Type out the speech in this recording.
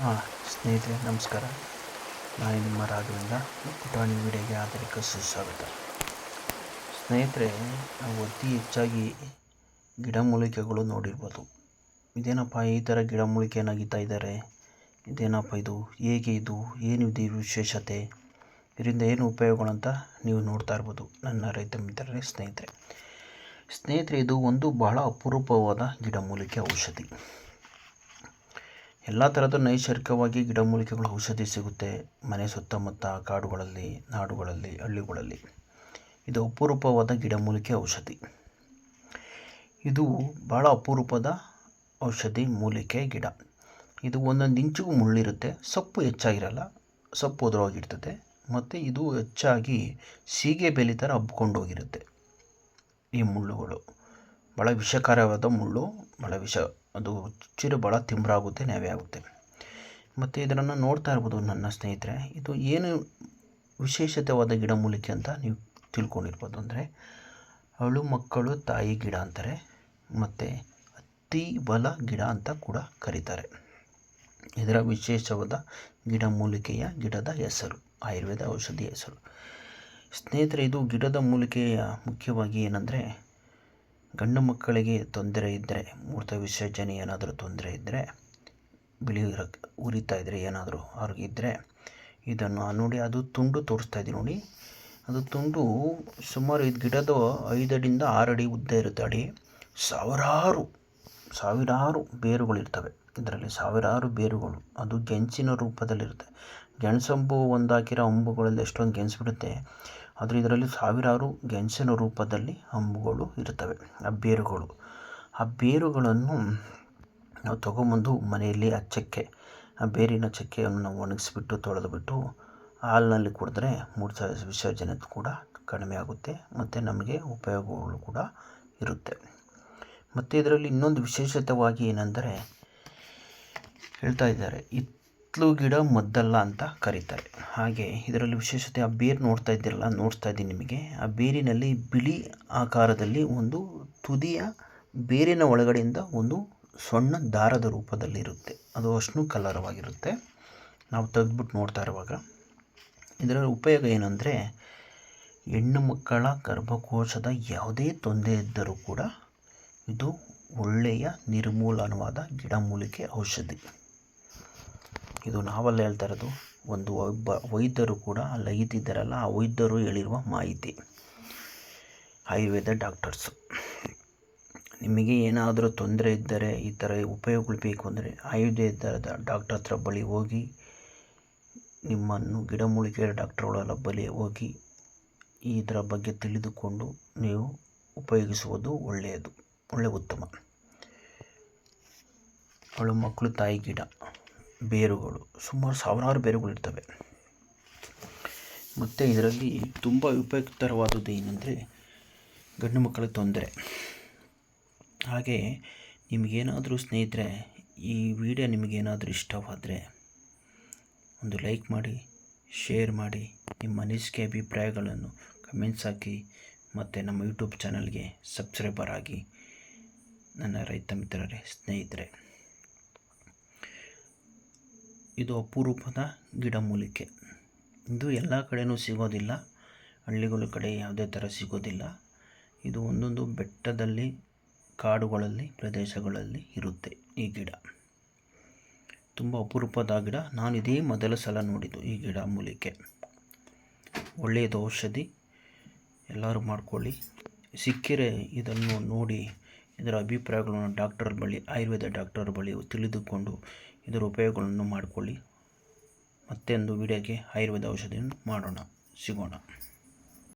ಹಾಂ, ಸ್ನೇಹಿತರೆ, ನಮಸ್ಕಾರ. ನಾನು ನಿಮ್ಮ ರಾಘವಿಂದ ಪುಟಾಣಿ ವಿಡಿಯೋಗೆ ಆಧಾರಿಕ ಸುಸ್ವಾಗತ. ಸ್ನೇಹಿತರೆ, ನಾವು ಅತಿ ಹೆಚ್ಚಾಗಿ ಗಿಡಮೂಲಿಕೆಗಳು ನೋಡಿರ್ಬೋದು. ಇದೇನಪ್ಪ ಈ ಥರ ಗಿಡಮೂಲಿಕೆ ಅಗಿತಾ ಇದ್ದಾರೆ? ಇದೇನಪ್ಪ ಇದು? ಹೇಗೆ ಇದು? ಏನು ಇದು ವಿಶೇಷತೆ? ಇದರಿಂದ ಏನು ಉಪಯೋಗಗಳಂತ ನೀವು ನೋಡ್ತಾ ಇರ್ಬೋದು, ನನ್ನ ರೈತ ಮಿತ್ರರೇ, ಸ್ನೇಹಿತರೆ. ಸ್ನೇಹಿತರೆ, ಇದು ಒಂದು ಬಹಳ ಅಪರೂಪವಾದ ಗಿಡಮೂಲಿಕೆ ಔಷಧಿ. ಎಲ್ಲ ಥರದ ನೈಸರ್ಗಿಕವಾಗಿ ಗಿಡಮೂಲಿಕೆಗಳು ಔಷಧಿ ಸಿಗುತ್ತೆ. ಮನೆ ಸುತ್ತಮುತ್ತ ಕಾಡುಗಳಲ್ಲಿ, ನಾಡುಗಳಲ್ಲಿ, ಹಳ್ಳಿಗಳಲ್ಲಿ. ಇದು ಅಪರೂಪವಾದ ಗಿಡಮೂಲಿಕೆ ಔಷಧಿ. ಇದು ಭಾಳ ಅಪರೂಪದ ಔಷಧಿ ಮೂಲಿಕೆ ಗಿಡ. ಇದು ಒಂದೊಂದು ಇಂಚಿಗೂ ಮುಳ್ಳಿರುತ್ತೆ. ಸೊಪ್ಪು ಹೆಚ್ಚಾಗಿರಲ್ಲ, ಸೊಪ್ಪು ಉದುರೋಗಿರ್ತದೆ ಮತ್ತು ಇದು ಹೆಚ್ಚಾಗಿ ಸೀಗೆ ಬೆಲೆ ಥರ ಹಬ್ಕೊಂಡು ಹೋಗಿರುತ್ತೆ ಈ ಮುಳ್ಳುಗಳು. ಭಾಳ ವಿಷಕಾರವಾದ ಮುಳ್ಳು ಭಾಳ ವಿಷ, ಅದು ಚಿರು ಭಾಳ ತಿಂಬ್ರಾಗುತ್ತೆ ನೆವೆ ಆಗುತ್ತೆ ಮತ್ತು ಇದನ್ನು ನೋಡ್ತಾ ಇರ್ಬೋದು ನನ್ನ ಸ್ನೇಹಿತರೆ, ಇದು ಏನು ವಿಶೇಷತೆವಾದ ಗಿಡಮೂಲಿಕೆ ಅಂತ ನೀವು ತಿಳ್ಕೊಂಡಿರ್ಬೋದು ಅಂದರೆ ಅಳು ಮಕ್ಕಳು ತಾಯಿ ಗಿಡ ಅಂತಾರೆ, ಮತ್ತು ಅತಿ ಬಲ ಗಿಡ ಅಂತ ಕೂಡ ಕರೀತಾರೆ. ಇದರ ವಿಶೇಷವಾದ ಗಿಡಮೂಲಿಕೆಯ ಗಿಡದ ಹೆಸರು, ಆಯುರ್ವೇದ ಔಷಧಿ ಹೆಸರು. ಸ್ನೇಹಿತರೆ, ಇದು ಗಿಡದ ಮೂಲಿಕೆಯ ಮುಖ್ಯವಾಗಿ ಏನಂದರೆ ಗಂಡು ಮಕ್ಕಳಿಗೆ ತೊಂದರೆ ಇದ್ದರೆ, ಮೂರ್ತ ವಿಸರ್ಜನೆ ಏನಾದರೂ ತೊಂದರೆ ಇದ್ದರೆ, ಬಿಳಿ ರಕ್ ಉರಿತಾ ಇದ್ದರೆ ಏನಾದರೂ ಅವ್ರಿಗಿದ್ದರೆ ಇದನ್ನು ನೋಡಿ ಅದು ತುಂಡು ತೋರಿಸ್ತಾ ಇದ್ದೀನಿ ನೋಡಿ. ಅದು ತುಂಡು ಸುಮಾರು ಇದು ಗಿಡದ ಐದಡಿಯಿಂದ ಆರು ಅಡಿ ಉದ್ದ ಇರುತ್ತೆ. ಅಡಿ ಸಾವಿರಾರು ಸಾವಿರಾರು ಬೇರುಗಳಿರ್ತವೆ ಇದರಲ್ಲಿ ಸಾವಿರಾರು ಬೇರುಗಳು. ಅದು ಗೆಣಸಿನ ರೂಪದಲ್ಲಿರುತ್ತೆ. ಗೆಣಸಂಬು ಒಂದು ಹಾಕಿರೋ ಅಂಬುಗಳಲ್ಲಿ ಎಷ್ಟೊಂದು ಗೆಣಸು ಆದರೆ ಇದರಲ್ಲಿ ಸಾವಿರಾರು ಗೆಣಸಿನ ರೂಪದಲ್ಲಿ ಅಂಬುಗಳು ಇರ್ತವೆ ಆ ಬೇರುಗಳು. ಆ ಬೇರುಗಳನ್ನು ನಾವು ತೊಗೊಂಬಂದು ಮನೆಯಲ್ಲಿ ಆ ಚಕ್ಕೆ, ಆ ಬೇರಿನ ಚಕ್ಕೆಯನ್ನು ನಾವು ಒಣಗಿಸಿಬಿಟ್ಟು ತೊಳೆದುಬಿಟ್ಟು ಹಾಲಿನಲ್ಲಿ ಕುಡಿದ್ರೆ ಮೂತ್ರ ವಿಸರ್ಜನೆ ಕೂಡ ಕಡಿಮೆ ಆಗುತ್ತೆ ಮತ್ತು ನಮಗೆ ಉಪಯೋಗಗಳು ಕೂಡ ಇರುತ್ತೆ. ಮತ್ತು ಇದರಲ್ಲಿ ಇನ್ನೊಂದು ವಿಶೇಷತವಾಗಿ ಏನೆಂದರೆ ಹೇಳ್ತಾ ಇದ್ದಾರೆ ಹಿತ್ಲು ಗಿಡ ಮದ್ದಲ್ಲ ಅಂತ ಕರೀತಾರೆ. ಹಾಗೆ ಇದರಲ್ಲಿ ವಿಶೇಷತೆ ಆ ಬೇರು ನೋಡ್ತಾ ಇದ್ದೀರಲ್ಲ, ನೋಡ್ತಾ ಇದ್ದೀನಿ ನಿಮಗೆ. ಆ ಬೇರಿನಲ್ಲಿ ಬಿಳಿ ಆಕಾರದಲ್ಲಿ ಒಂದು ತುದಿಯ ಬೇರಿನ ಒಳಗಡೆಯಿಂದ ಒಂದು ಸಣ್ಣ ದಾರದ ರೂಪದಲ್ಲಿರುತ್ತೆ ಅದು ಅಷ್ಟು ಕಲರವಾಗಿರುತ್ತೆ. ನಾವು ತೆಗೆದ್ಬಿಟ್ಟು ನೋಡ್ತಾ ಇರುವಾಗ. ಇದರ ಉಪಯೋಗ ಏನಂದರೆ, ಹೆಣ್ಣು ಮಕ್ಕಳ ಗರ್ಭಕೋಶದ ಯಾವುದೇ ತೊಂದರೆ ಇದ್ದರೂ ಕೂಡ ಇದು ಒಳ್ಳೆಯ ನಿರ್ಮೂಲನವಾದ ಗಿಡಮೂಲಿಕೆ ಔಷಧಿ. ಇದು ನಾವಲ್ಲ ಹೇಳ್ತಾ ಇರೋದು ಒಂದು ಒಬ್ಬ ವೈದ್ಯರು ಕೂಡ ಅಲ್ಲಿ ಆ ವೈದ್ಯರು ಹೇಳಿರುವ ಮಾಹಿತಿ. ಆಯುರ್ವೇದ ಡಾಕ್ಟರ್ಸು. ನಿಮಗೆ ಏನಾದರೂ ತೊಂದರೆ ಇದ್ದರೆ ಈ ಥರ ಉಪಯೋಗಗಳು ಬೇಕು ಅಂದರೆ ಆಯುರ್ವೇದದ ಡಾಕ್ಟರ್ ಹತ್ರ ಬಳಿ ಹೋಗಿ, ನಿಮ್ಮನ್ನು ಗಿಡಮೂಲಿಕೆ ಡಾಕ್ಟರ್ಗಳೆಲ್ಲ ಬಳಿ ಹೋಗಿ ಇದರ ಬಗ್ಗೆ ತಿಳಿದುಕೊಂಡು ನೀವು ಉಪಯೋಗಿಸುವುದು ಒಳ್ಳೆಯದು ಒಳ್ಳೆಯ ಉತ್ತಮ. ಅವಳು ಮಕ್ಕಳು ತಾಯಿ ಗಿಡ. ಬೇರುಗಳು, ಸುಮಾರು ಸಾವಿರಾರು ಬೇರುಗಳಿರ್ತವೆ ಮತ್ತು ಇದರಲ್ಲಿ ತುಂಬ ಉಪಯುಕ್ತರವಾದದ್ದು ಏನಂದರೆ ಗಂಡು ಮಕ್ಕಳ ತೊಂದರೆ. ಹಾಗೆ ನಿಮಗೇನಾದರೂ ಸ್ನೇಹಿತರೆ, ಈ ವಿಡಿಯೋ ನಿಮಗೇನಾದರೂ ಇಷ್ಟವಾದರೆ ಒಂದು ಲೈಕ್ ಮಾಡಿ, ಶೇರ್ ಮಾಡಿ, ನಿಮ್ಮ ಅನಿಸಿಕೆ ಅಭಿಪ್ರಾಯಗಳನ್ನು ಕಮೆಂಟ್ಸ್ ಹಾಕಿ, ಮತ್ತು ನಮ್ಮ ಯೂಟ್ಯೂಬ್ ಚಾನಲ್ಗೆ ಸಬ್ಸ್ಕ್ರೈಬರ್ ಆಗಿ. ನನ್ನ ರೈತ ಮಿತ್ರರೇ, ಸ್ನೇಹಿತರೆ. ಇದು ಅಪರೂಪದ ಗಿಡಮೂಲಿಕೆ. ಇದು ಎಲ್ಲ ಕಡೆಯೂ ಸಿಗೋದಿಲ್ಲ. ಹಳ್ಳಿಗಳ ಕಡೆ ಯಾವುದೇ ಥರ ಸಿಗೋದಿಲ್ಲ. ಇದು ಒಂದೊಂದು ಬೆಟ್ಟದಲ್ಲಿ, ಕಾಡುಗಳಲ್ಲಿ, ಪ್ರದೇಶಗಳಲ್ಲಿ ಇರುತ್ತೆ ಈ ಗಿಡ. ತುಂಬ ಅಪರೂಪದ ಗಿಡ. ನಾನು ಇದೇ ಮೊದಲ ಸಲ ನೋಡಿದ್ದು ಈ ಗಿಡ ಮೂಲಿಕೆ ಒಳ್ಳೆಯದು ಔಷಧಿ. ಎಲ್ಲರೂ ಮಾಡ್ಕೊಳ್ಳಿ. ಸಿಕ್ಕಿರೆ ಇದನ್ನು ನೋಡಿ ಇದರ ಅಭಿಪ್ರಾಯಗಳನ್ನು ಡಾಕ್ಟರ್ ಬಳಿ, ಆಯುರ್ವೇದ ಡಾಕ್ಟರ್ ಬಳಿ ತಿಳಿದುಕೊಂಡು ಇದರ ಉಪಯೋಗಗಳನ್ನು ಮಾಡಿಕೊಳ್ಳಿ. ಮತ್ತೊಂದು ವಿಡಿಯೋಗೆ ಆಯುರ್ವೇದ ಔಷಧಿಯನ್ನು ಮಾಡೋಣ. ಸಿಗೋಣ.